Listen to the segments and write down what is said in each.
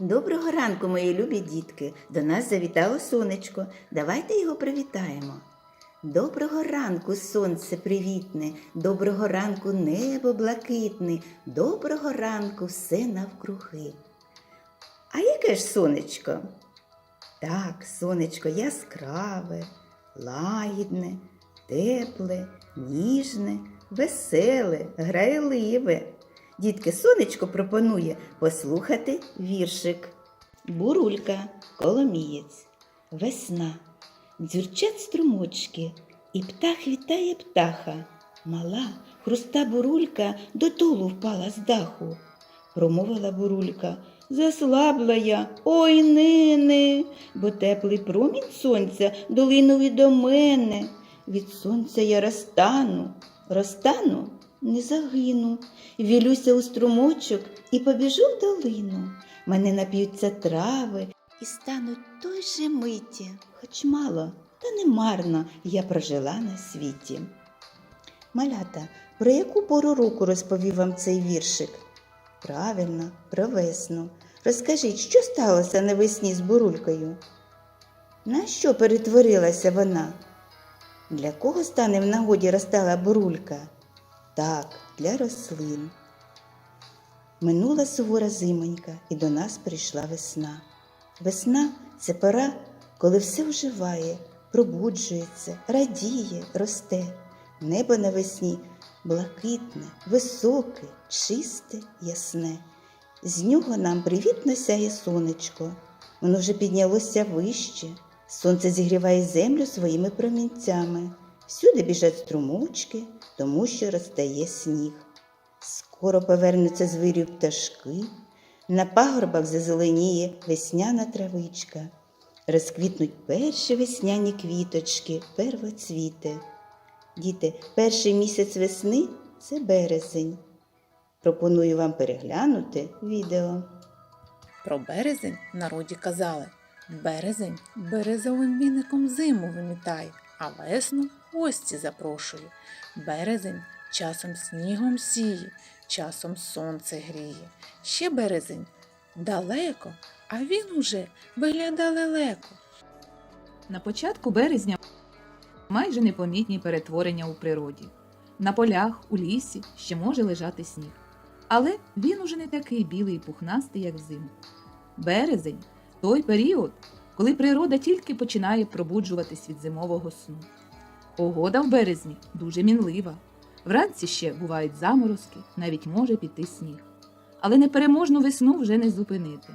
Доброго ранку, мої любі дітки. До нас завітало сонечко. Давайте його привітаємо. Доброго ранку, сонце привітне, доброго ранку небо блакитне, доброго ранку все навкруги. А яке ж сонечко? Так, сонечко яскраве, лагідне, тепле, ніжне, веселе, грайливе. Дітки, сонечко пропонує послухати віршик. Бурулька, коломієць, весна, дзюрчать струмочки, і птах вітає птаха. Мала, хруста бурулька додолу впала з даху. Промовила бурулька, заслабла я, ой нине, бо теплий промінь сонця долинув і до мене. Від сонця я розтану, розтану, не загину. Вілюся у струмочок і побіжу в долину. Мене нап'ються трави і стануть той же миті, хоч мало, та не марно я прожила на світі. Малята, про яку пору року розповів вам цей віршик? Правильно, про весну. Розкажіть, що сталося навесні з бурулькою? На що перетворилася вона? Для кого стане в нагоді розтала бурулька? Так, для рослин. Минула сувора зимонька, і до нас прийшла весна. Весна це пора, коли все вживає, пробуджується, радіє, росте. Небо навесні блакитне, високе, чисте, ясне. З нього нам привітно сяє сонечко. Воно вже піднялося вище. Сонце зігріває землю своїми промінцями. Всюди біжать струмочки, тому що розтає сніг. Скоро повернуться з вирів пташки, на пагорбах зазеленіє весняна травичка, розквітнуть перші весняні квіточки, первоцвіти. Діти, перший місяць весни це березень. Пропоную вам переглянути відео. Про березень народі казали Березень березовим віником зиму вимітає, а весну гості запрошує. Березень часом снігом сіє, часом сонце гріє. Ще березень далеко, а він уже виглядає лелеко. На початку березня майже непомітні перетворення у природі. На полях, у лісі ще може лежати сніг. Але він уже не такий білий і пухнастий, як взимку. Березень той період, коли природа тільки починає пробуджуватись від зимового сну. Погода в березні дуже мінлива. Вранці ще бувають заморозки, навіть може піти сніг. Але непереможну весну вже не зупинити.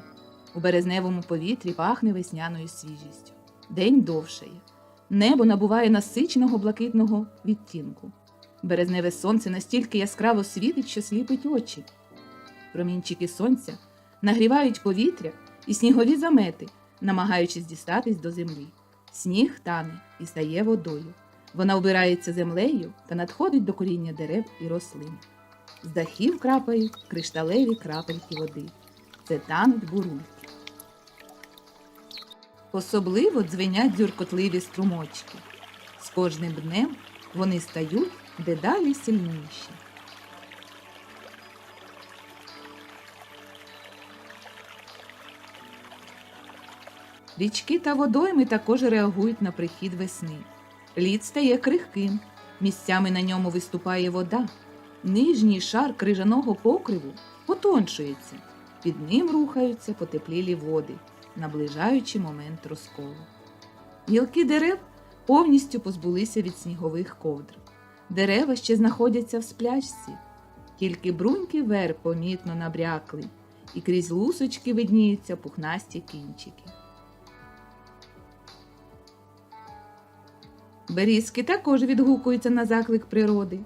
У березневому повітрі пахне весняною свіжістю. День довшає. Небо набуває насиченого блакитного відтінку. Березневе сонце настільки яскраво світить, що сліпить очі. Промінчики сонця нагрівають повітря і снігові замети, намагаючись дістатись до землі. Сніг тане і стає водою. Вона обирається землею та надходить до коріння дерев і рослин. З дахів крапають кришталеві крапельки води. Це тануть бурульки. Особливо дзвенять дзюркотливі струмочки. З кожним днем вони стають дедалі сильніші. Річки та водойми також реагують на прихід весни. Лід стає крихким, місцями на ньому виступає вода. Нижній шар крижаного покриву потоншується, під ним рухаються потеплілі води, наближаючи момент розколу. Гілки дерев повністю позбулися від снігових ковдр. Дерева ще знаходяться в сплячці, тільки бруньки вер помітно набрякли, і крізь лусочки видніються пухнасті кінчики. Берізки також відгукуються на заклик природи.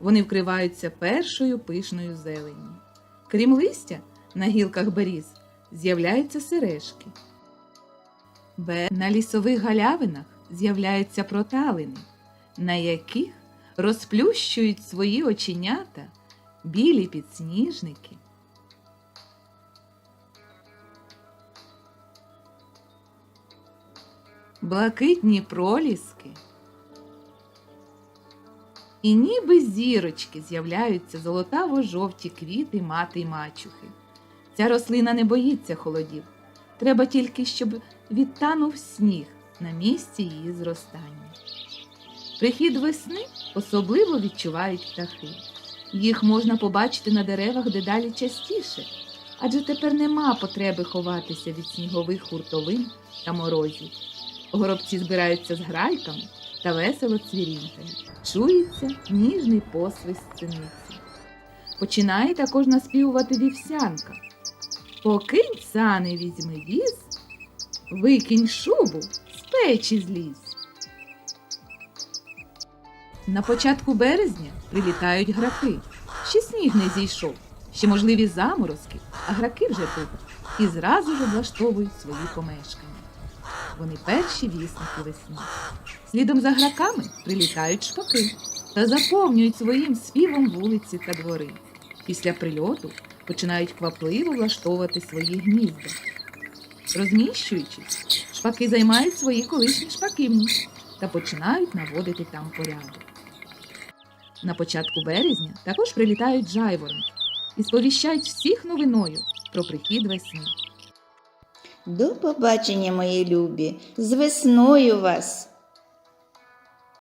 Вони вкриваються першою пишною зеленню. Крім листя, на гілках беріз з'являються сережки. Б. На лісових галявинах з'являються проталини, на яких розплющують свої оченята білі підсніжники. Блакитні проліски. І ніби зірочки з'являються золотаво-жовті квіти мати й мачухи. Ця рослина не боїться холодів. Треба тільки, щоб відтанув сніг на місці її зростання. Прихід весни особливо відчувають птахи. Їх можна побачити на деревах дедалі частіше, адже тепер нема потреби ховатися від снігових хуртовин та морозів. Горобці збираються з грайками та весело цвірінькають. Чується ніжний посвист синиці. Починає також наспівувати вівсянка. Покинь сани візьми віз, викинь шубу, з печі злізь. На початку березня прилітають граки. Ще сніг не зійшов, ще можливі заморозки, а граки вже тут і зразу ж облаштовують свої помешкання. Вони перші вісники весни. Слідом за граками прилітають шпаки та заповнюють своїм співом вулиці та двори. Після прильоту починають квапливо влаштовувати свої гнізда. Розміщуючись, шпаки займають свої колишні шпаківні та починають наводити там порядок. На початку березня також прилітають жайворонки і сповіщають всіх новиною про прихід весни. До побачення, мої любі, з весною вас!